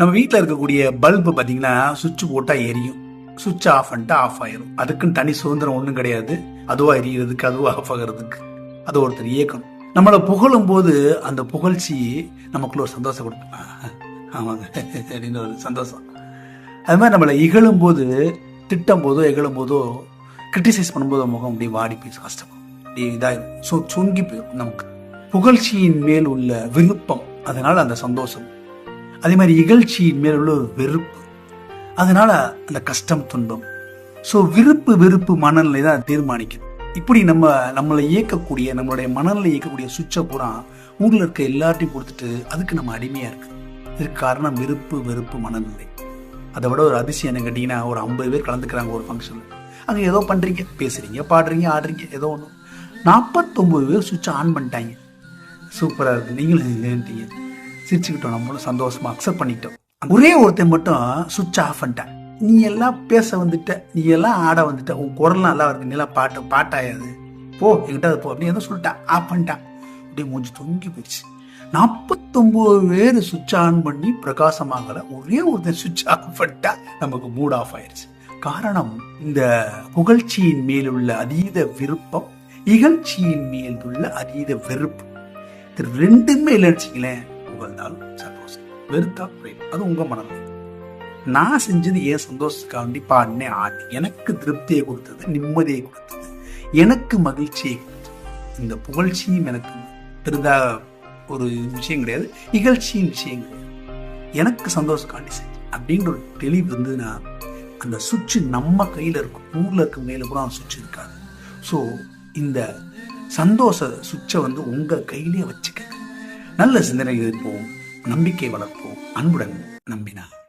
நம்ம வீட்டில் இருக்கக்கூடிய பல்பு பார்த்தீங்கன்னா சுவிட்ச் போட்டால் எரியும். சுவிட்ச் ஆஃப் பண்ணிட்டு ஆஃப் ஆயிரும். அதுக்குன்னு தனி சுதந்திரம் ஒன்றும் கிடையாது. அதுவாக எரியறதுக்கு அதுவாக ஆஃப் ஆகிறதுக்கு. அது ஒருத்தர் இயக்கணும். நம்மளை புகழும் போது அந்த புகழ்ச்சி நமக்குள்ள ஒரு சந்தோஷம் கொடுக்கும். ஆமாங்க. அப்படின்னு ஒரு சந்தோஷம். அது மாதிரி நம்மளை இகழும் போது திட்டம் போதோ இகழும் போதோ கிரிட்டிசைஸ் பண்ணும்போது முகம் அப்படியே வாடி போய் கஷ்டம் அப்படியே இதாகிடும் சொ சொங்கி போயிடும் நமக்கு. புகழ்ச்சியின் மேல் உள்ள விருப்பம். அதனால அந்த சந்தோஷம். அதே மாதிரி இகழ்ச்சியின் மேல் உள்ள ஒரு வெறுப்பு. அதனால அந்த கஷ்டம் துன்பம். ஸோ விருப்பு வெறுப்பு மனநிலை தான் தீர்மானிக்குது. இப்படி நம்ம நம்மளை இயக்கக்கூடிய நம்மளுடைய மனநிலை இயக்கக்கூடிய சுவிட்சை பூரா ஊரில் இருக்க எல்லார்ட்டையும் கொடுத்துட்டு அதுக்கு நம்ம அடிமையாக இருக்கு. இதுக்கு காரணம் விருப்பு வெறுப்பு மனநிலை. அதை விட ஒரு அதிசயம் என்ன கேட்டிங்கன்னா ஒரு ஐம்பது பேர் கலந்துக்கிறாங்க ஒரு ஃபங்க்ஷனில் அங்கே ஏதோ பண்ணுறீங்க பேசுகிறீங்க பாடுறீங்க ஆடுறீங்க ஏதோ ஒன்று நாற்பத்தொம்பது பேர் சுவிட்சை ஆன் பண்ணிட்டாங்க. சூப்பராக இருக்குது நீங்களும் ஏன்ட்டீங்க சிரிச்சுக்கிட்டோம் நம்மளும் சந்தோஷமா அக்செப்ட் பண்ணிட்டோம் ஒரே ஒருத்தன் மட்டும் சுவிட்ச் ஆஃப் பண்ணிட்டேன். நீ எல்லாம் பேச வந்துட்ட நீ எல்லாம் ஆட வந்துட்ட உன் குரல்லாம் நல்லா இருக்கு நீ எல்லாம் பாட்டு பாட்டாயாது. போ என்கிட்ட அது போ அப்படின்னு எதோ சொல்லிட்டான் ஆஃப் பண்ணிட்டான். அப்படியே மூஞ்சி தொங்கி போயிடுச்சு. நாற்பத்தொம்போது பேர் சுவிட்ச் ஆன் பண்ணி பிரகாசமாகல ஒரே ஒருத்தன் சுவிட்ச் ஆஃப் பண்ணிட்டா நமக்கு மூட் ஆஃப் ஆயிடுச்சு காரணம் இந்த புகழ்ச்சியின் மேலுள்ள அதீத விருப்பம் இகழ்ச்சியின் மேல் உள்ள அதீத வெறுப்பு. இது ரெண்டுமே இல்லைன்னு வச்சுங்களேன் வெறுத்தா போயிடும். அது உங்க மனநிலை. நான் செஞ்சது ஏன் சந்தோஷத்துக்காண்டி பாடினே ஆடி. எனக்கு திருப்தியை கொடுத்தது நிம்மதியை கொடுத்தது. எனக்கு மகிழ்ச்சியை கொடுத்தது. இந்த புகழ்ச்சியும் எனக்கு பெரிதா ஒரு விஷயம் கிடையாது. இகழ்ச்சியும் விஷயம் கிடையாது. எனக்கு சந்தோஷக்காண்டி செஞ்சு அப்படின்ற ஒரு தெளிவு இருந்ததுன்னா அந்த சுவிட்ச் நம்ம கையில் இருக்கும். ஊரில் இருக்க மேலே கூட அந்த சுவிட்ச் இருக்காது. ஸோ இந்த சந்தோஷ சுவிட்சை வந்து உங்கள் கையிலே வச்சுக்க நல்ல சிந்தனை இருப்போம். நம்பிக்கை வளர்ப்போம். அன்புடன் நம்பினார்.